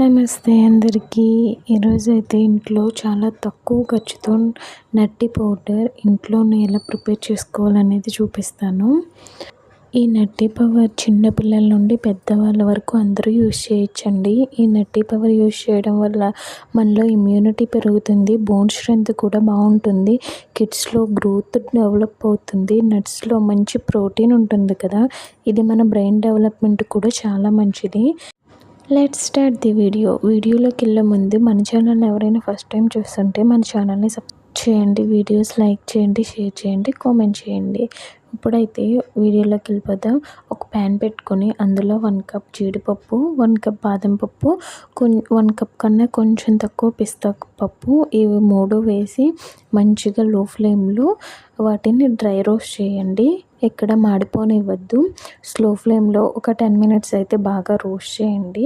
నమస్తే అందరికీ. ఈరోజు అయితే ఇంట్లో చాలా తక్కువ ఖర్చుతో నట్టి పౌడర్ ఇంట్లోనే ఎలా ప్రిపేర్ చేసుకోవాలనేది చూపిస్తాను. ఈ నట్టి పవర్ చిన్నపిల్లల నుండి పెద్దవాళ్ళ వరకు అందరూ యూజ్ చేయొచ్చండి. ఈ నట్టి పవర్ యూజ్ చేయడం వల్ల మనలో ఇమ్యూనిటీ పెరుగుతుంది బోన్ స్ట్రెంత్ కూడా బాగుంటుంది కిడ్స్లో గ్రోత్ డెవలప్ అవుతుంది నట్స్లో మంచి ప్రోటీన్ ఉంటుంది కదా. ఇది మన బ్రెయిన్ డెవలప్మెంట్ కూడా చాలా మంచిది. లెట్ స్టార్ట్ ది వీడియో వీడియోలోకి వెళ్ళే ముందు మన ఛానల్ ఎవరైనా ఫస్ట్ టైం చూస్తుంటే మన ఛానల్ని సబ్ చేయండి వీడియోస్ లైక్ చేయండి షేర్ చేయండి కామెంట్ చేయండి. ఇప్పుడైతే వీడియోలోకి వెళ్ళిపోదాం. ఒక ప్యాన్ పెట్టుకొని అందులో వన్ కప్ జీడిపప్పు వన్ కప్ బాదం పప్పు వన్ కప్ కన్నా కొంచెం తక్కువ పిస్తా పప్పు ఇవి మూడు వేసి మంచిగా లో ఫ్లేమ్లో వాటిని డ్రై రోస్ట్ చేయండి. ఎక్కడ మాడిపోనివ్వద్దు. స్లో ఫ్లేమ్లో ఒక టెన్ మినిట్స్ అయితే బాగా రోస్ట్ చేయండి.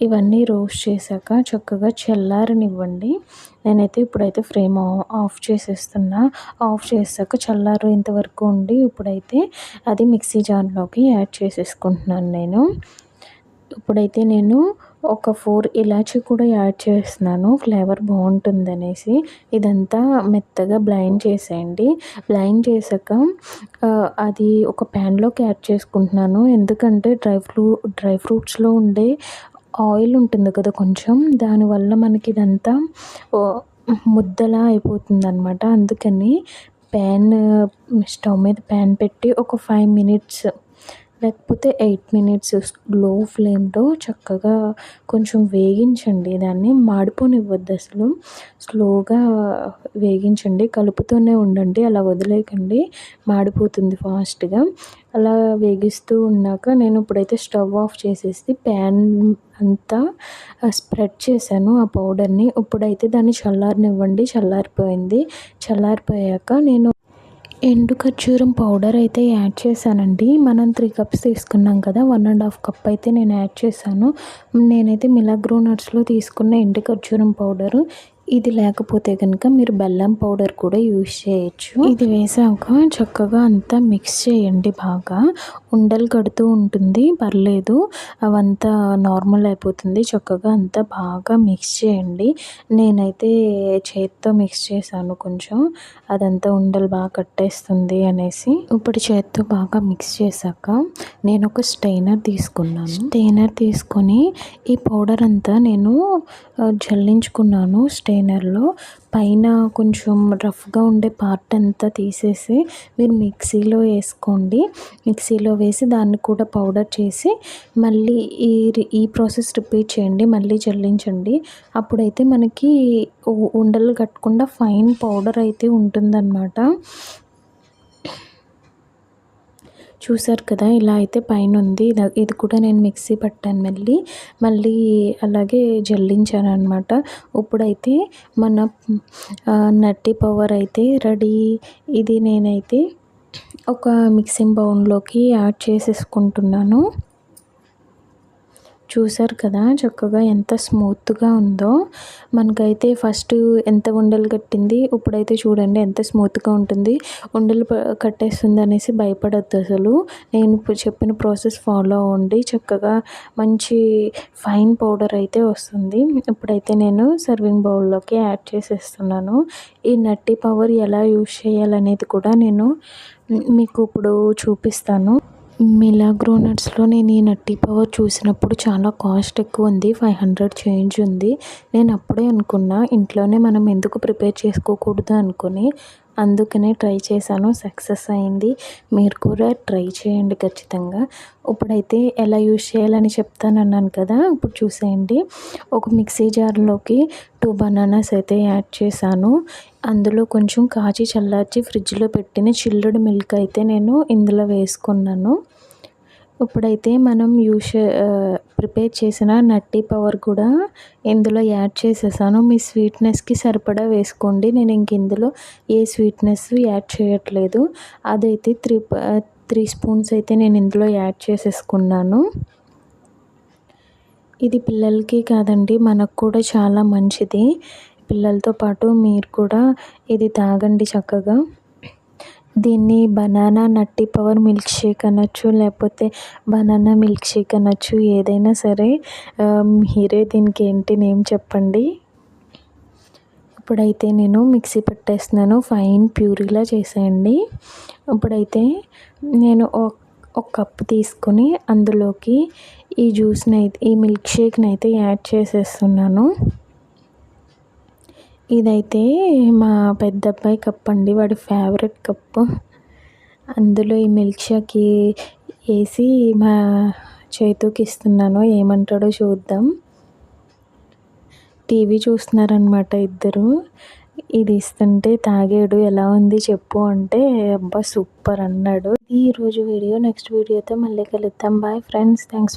ఇవన్నీ రోస్ట్ చేశాక చక్కగా చల్లారనివ్వండి. నేనైతే ఇప్పుడైతే ఫ్రేమ్ ఆఫ్ చేసేస్తున్నా. ఆఫ్ చేసాక చల్లారు ఇంతవరకు ఉండి ఇప్పుడైతే అది మిక్సీ జార్లోకి యాడ్ చేసేసుకుంటున్నాను నేను. ఇప్పుడైతే నేను ఒక ఫోర్ ఇలాచీ కూడా యాడ్ చేస్తున్నాను. ఫ్లేవర్ బాగుంటుంది అనేసి ఇదంతా మెత్తగా బ్లైండ్ చేసేయండి. బ్లైండ్ చేసాక అది ఒక ప్యాన్లోకి యాడ్ చేసుకుంటున్నాను. ఎందుకంటే డ్రై ఫ్రూ డ్రై ఫ్రూట్స్లో ఉండే ఆయిల్ ఉంటుంది కదా కొంచెం దానివల్ల మనకి ఇదంతా ముద్దలా అయిపోతుంది అనమాట అందుకని ప్యాన్ స్టవ్ మీద ప్యాన్ పెట్టి ఒక ఫైవ్ మినిట్స్ లేకపోతే ఎయిట్ మినిట్స్లో ఫ్లేమ్లో చక్కగా కొంచెం వేగించండి. దాన్ని మాడిపోనివ్వద్దు అసలు. స్లోగా వేగించండి. కలుపుతూనే ఉండండి. అలా వదిలేయకండి. మాడిపోతుంది ఫాస్ట్గా. అలా వేగిస్తూ ఉన్నాక నేను ఇప్పుడైతే స్టవ్ ఆఫ్ చేసేసి ప్యాన్ అంతా స్ప్రెడ్ చేశాను ఆ పౌడర్ని. ఇప్పుడైతే దాన్ని చల్లారనివ్వండి. చల్లారిపోయింది. చల్లారిపోయాక నేను ఎండు ఖర్జూరం పౌడర్ అయితే యాడ్ చేశానండి. మనం త్రీ కప్స్ తీసుకున్నాం కదా వన్ అండ్ హాఫ్ కప్ అయితే నేను యాడ్ చేశాను. నేనైతే మిలాగ్రో నట్స్లో తీసుకున్న ఎండు ఖర్జూరం పౌడరు. ఇది లేకపోతే కనుక మీరు బెల్లం పౌడర్ కూడా యూస్ చేయొచ్చు. ఇది వేసాక చక్కగా అంతా మిక్స్ చేయండి బాగా. ఉండలు కడుతూ ఉంటుంది పర్లేదు. అవంతా నార్మల్ అయిపోతుంది. చక్కగా అంతా బాగా మిక్స్ చేయండి. నేనైతే చేత్తో మిక్స్ చేశాను కొంచెం. అదంతా ఉండలు బాగా కట్టేస్తుంది అనేసి. ఇప్పుడు చేత్తో బాగా మిక్స్ చేశాక నేను ఒక స్టెయినర్ తీసుకున్నాను. స్టెయినర్ తీసుకొని ఈ పౌడర్ అంతా నేను జల్లించుకున్నాను. స్టెయిన్ స్ట్రైనర్లో పైన కొంచెం రఫ్గా ఉండే పార్ట్ అంతా తీసేసి మీరు మిక్సీలో వేసుకోండి. మిక్సీలో వేసి దాన్ని కూడా పౌడర్ చేసి మళ్ళీ ఈ ఈ ప్రాసెస్ రిపీట్ చేయండి. మళ్ళీ జల్లించండి అప్పుడైతే మనకి ఉండలు కట్టకుండా ఫైన్ పౌడర్ అయితే ఉంటుందన్నమాట. చూసారు కదా ఇలా అయితే పైన ఉంది ఇది కూడా నేను మిక్సీ పట్టాను మళ్ళీ. మళ్ళీ అలాగే జల్లించాను అనమాట ఇప్పుడైతే మన నట్టి పవర్ అయితే రెడీ. ఇది నేనైతే ఒక మిక్సింగ్ బౌన్లోకి యాడ్ చేసేసుకుంటున్నాను. చూసారు కదా చక్కగా ఎంత స్మూత్గా ఉందో. మనకైతే ఫస్ట్ ఎంత ఉండలు కట్టింది ఇప్పుడైతే చూడండి ఎంత స్మూత్గా ఉంటుంది. ఉండలు కట్టేస్తుంది అనేసి భయపడద్దు అసలు. నేను ఇప్పుడు చెప్పిన ప్రాసెస్ ఫాలో అవ్వండి. చక్కగా మంచి ఫైన్ పౌడర్ అయితే వస్తుంది. ఇప్పుడైతే నేను సర్వింగ్ బౌల్లోకి యాడ్ చేసేస్తున్నాను. ఈ నట్టి పవర్ ఎలా యూస్ చేయాలనేది కూడా నేను మీకు ఇప్పుడు చూపిస్తాను. మిలాగ్రో నట్స్లో నేను ఈ నట్టి పవర్ చూసినప్పుడు చాలా కాస్ట్ ఎక్కువ ఉంది ఫైవ్ హండ్రెడ్ చేంజ్ ఉంది. నేను అప్పుడే అనుకున్నా ఇంట్లోనే మనం ఎందుకు ప్రిపేర్ చేసుకోకూడదు అనుకుని అందుకనే ట్రై చేశాను సక్సెస్ అయింది. మీరు కూడా ట్రై చేయండి ఖచ్చితంగా. ఇప్పుడైతే ఎలా యూజ్ చేయాలని చెప్తాను అన్నాను కదా ఇప్పుడు చూసేయండి. ఒక మిక్సీ జార్లోకి టూ బనానాస్ అయితే యాడ్ చేశాను. అందులో కొంచెం కాచి చల్లార్చి ఫ్రిడ్జ్లో పెట్టిన చిల్లుడు మిల్క్ అయితే నేను ఇందులో వేసుకున్నాను. ఇప్పుడైతే మనం యూస్ ప్రిపేర్ చేసిన నట్టి పవర్ కూడా ఇందులో యాడ్ చేసేసాను. మీ స్వీట్నెస్కి సరిపడా వేసుకోండి. నేను ఇంక ఇందులో ఏ స్వీట్నెస్ యాడ్ చేయట్లేదు. అదైతే త్రీ త్రీ స్పూన్స్ అయితే నేను ఇందులో యాడ్ చేసేసుకున్నాను. ఇది పిల్లలకి కాదండి మనకు కూడా చాలా మంచిది. పిల్లలతో పాటు మీరు కూడా ఇది తాగండి చక్కగా. దీన్ని banana nutty power milk shake అనొచ్చు లేకపోతే బనానా మిల్క్ షేక్ అనొచ్చు ఏదైనా సరే మీరే దీనికి ఏంటి నేమ్ చెప్పండి. ఇప్పుడైతే నేను మిక్సీ పెట్టేస్తున్నాను ఫైన్ ప్యూరీలా చేసేయండి. ఇప్పుడైతే నేను ఒక కప్పు తీసుకొని అందులోకి ఈ జ్యూస్ని అయితే ఈ మిల్క్ షేక్ని అయితే యాడ్ చేసేస్తున్నాను. ఇదైతే మా పెద్ద అబ్బాయి కప్ అండి వాడి ఫేవరెట్ కప్పు అందులో ఈ మిల్క్ షేక్ వేసి మా చేతుకి ఇస్తున్నాను. ఏమంటాడో చూద్దాం. టీవీ చూస్తున్నారనమాట ఇద్దరు. ఇది ఇస్తుంటే తాగాడు ఎలా ఉంది చెప్పు అంటే అబ్బా సూపర్ అన్నాడు. ఈరోజు వీడియో నెక్స్ట్ వీడియోతో మళ్ళీ కలుద్దాం. Bye friends thanks for